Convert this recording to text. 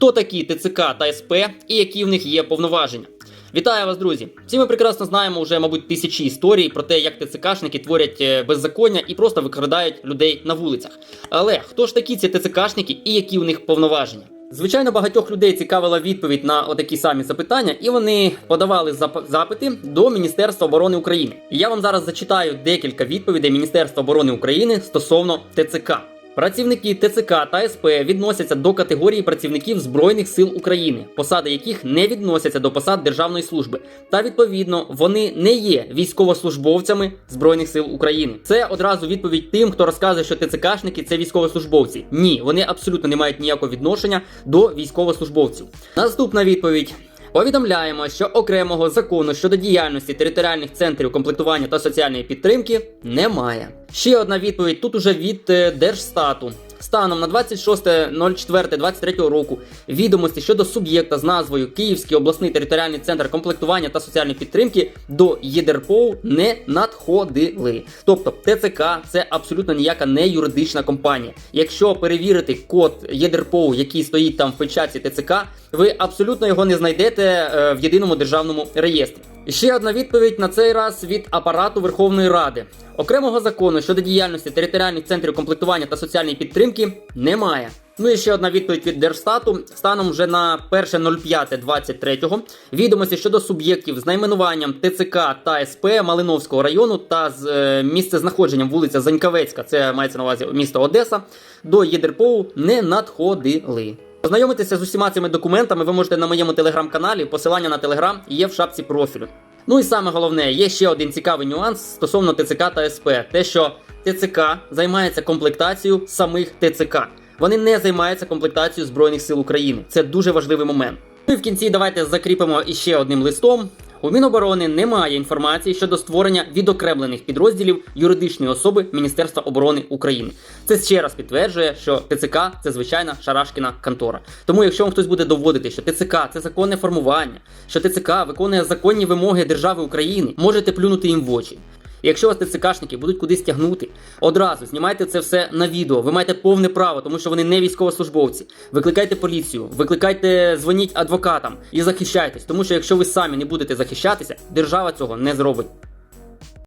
хто такі ТЦК та СП і які в них є повноваження. Вітаю вас, друзі! Всі ми прекрасно знаємо вже, мабуть, тисячі історій про те, як ТЦКшники творять е, беззаконня і просто викрадають людей на вулицях. Але хто ж такі ці ТЦКшники і які в них повноваження? Звичайно, багатьох людей цікавила відповідь на отакі самі запитання, і вони подавали зап- запити до Міністерства оборони України. Я вам зараз зачитаю декілька відповідей Міністерства оборони України стосовно ТЦК. Працівники ТЦК та СП відносяться до категорії працівників Збройних сил України, посади яких не відносяться до посад державної служби, та відповідно вони не є військовослужбовцями Збройних сил України. Це одразу відповідь тим, хто розказує, що ТЦКшники це військовослужбовці. Ні, вони абсолютно не мають ніякого відношення до військовослужбовців. Наступна відповідь. Повідомляємо, що окремого закону щодо діяльності територіальних центрів комплектування та соціальної підтримки немає. Ще одна відповідь тут уже від е, Держстату. Станом на 26.04.23 року відомості щодо суб'єкта з назвою Київський обласний територіальний центр комплектування та соціальної підтримки до ЄДРПО не надходили. Тобто ТЦК це абсолютно ніяка не юридична компанія. Якщо перевірити код ЄДРПО, який стоїть там в печаті ТЦК, ви абсолютно його не знайдете е, в єдиному державному реєстрі. Ще одна відповідь на цей раз від апарату Верховної Ради. Окремого закону щодо діяльності територіальних центрів комплектування та соціальної підтримки немає. Ну і ще одна відповідь від Держстату. Станом вже на 1.05.23 відомості щодо суб'єктів з найменуванням ТЦК та СП Малиновського району та з е, місцезнаходженням вулиця Занькавецька, це мається на увазі місто Одеса, до ЄДРПО не надходили. Познайомитися з усіма цими документами ви можете на моєму телеграм-каналі. Посилання на телеграм є в шапці профілю. Ну і саме головне, є ще один цікавий нюанс стосовно ТЦК та СП: те, що ТЦК займається комплектацією самих ТЦК. Вони не займаються комплектацією Збройних сил України. Це дуже важливий момент. Ну і в кінці давайте закріпимо іще одним листом. У Міноборони немає інформації щодо створення відокремлених підрозділів юридичної особи Міністерства оборони України. Це ще раз підтверджує, що ТЦК це звичайна шарашкіна контора. Тому, якщо вам хтось буде доводити, що ТЦК це законне формування, що ТЦК виконує законні вимоги держави України, можете плюнути їм в очі. Якщо вас ТЦКшники будуть кудись тягнути, одразу знімайте це все на відео. Ви маєте повне право, тому що вони не військовослужбовці. Викликайте поліцію, викликайте, дзвоніть адвокатам і захищайтесь, тому що якщо ви самі не будете захищатися, держава цього не зробить.